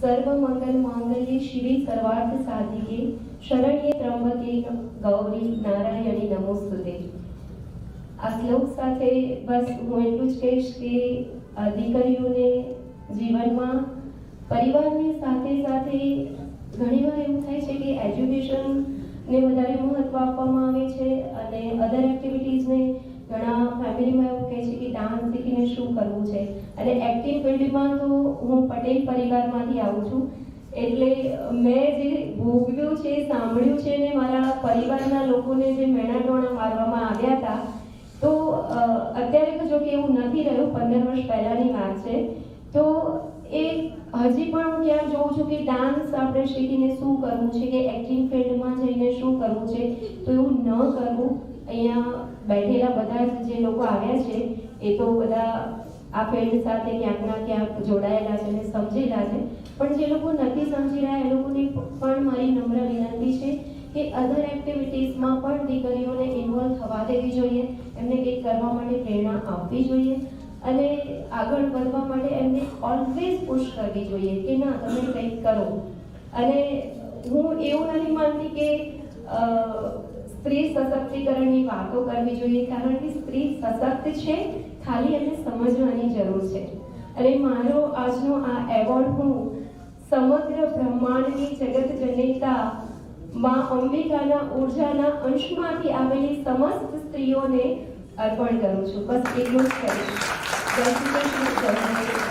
સર્વમંગલ માંગલ્ય શિવે સર્વાર્થ સાધિકે શરણ્ય ત્રંબકે ગૌરી નારાયણી નમોસ્તુતે આ શ્લોક સાથે બસ હું એટલું જ કહીશ કે દીકરીઓને જીવનમાં, પરિવારની સાથે સાથે ઘણીવાર એવું થાય છે કે એજ્યુકેશનને વધારે મહત્વ આપવામાં આવે છે અને અધર એક્ટિવિટીઝને છે કે ડાન્સ શીખીને શું કરવું છે? અને એક્ટિંગ ફિલ્ડમાં તો હું પટેલ પરિવારમાંથી આવું છું. એટલે મેં જે ભોગવ્યું છે, સાંભળ્યું છે ને મારા પરિવારના લોકોને જે મેણાટોણા મારવામાં આવ્યા હતા, તો અત્યારે તો જો કે એવું નથી રહ્યું, પંદર વર્ષ પહેલાંની વાત છે. તો એ હજી પણ હું ત્યાં જોઉં છું કે ડાન્સ આપણે શીખીને શું કરવું છે કે એક્ટિંગ ફિલ્ડમાં જઈને શું કરવું છે? તો એવું ન કરવું. અહીંયા બેઠેલા બધા જ લોકો આવ્યા છે, એ તો બધા આ ફિલ્ડ સાથે ક્યાંક ના ક્યાંક જોડાયેલા છે અને સમજેલા છે. પણ જે લોકો નથી સમજી રહ્યા, એ લોકોને પણ મારી નમ્ર વિનંતી છે કે અધર એક્ટિવિટીઝમાં પણ દીકરીઓને ઇન્વોલ્વ થવા દેવી જોઈએ, એમને કંઈક કરવા માટે પ્રેરણા આપવી જોઈએ અને આગળ વધવા માટે એમને ઓલવેઝ પુશ કરવી જોઈએ કે ના, તમે કંઈક કરો. અને હું એવું નથી માનતી કે સ્ત્રી સશક્તિકરણની વાતો કરવી જોઈએ કારણ કે સ્ત્રી સશક્ત છે, ખાલી એને સમજવાની જરૂર છે. અને મારો આજનો આ એવોર્ડ હું સમગ્ર બ્રહ્માંડની જગત જનતા માં અંબિકાના ઉર્જાના અંશમાંથી આવેલી સમસ્ત સ્ત્રીઓને અર્પણ કરું છું. બસ એટલું જ જય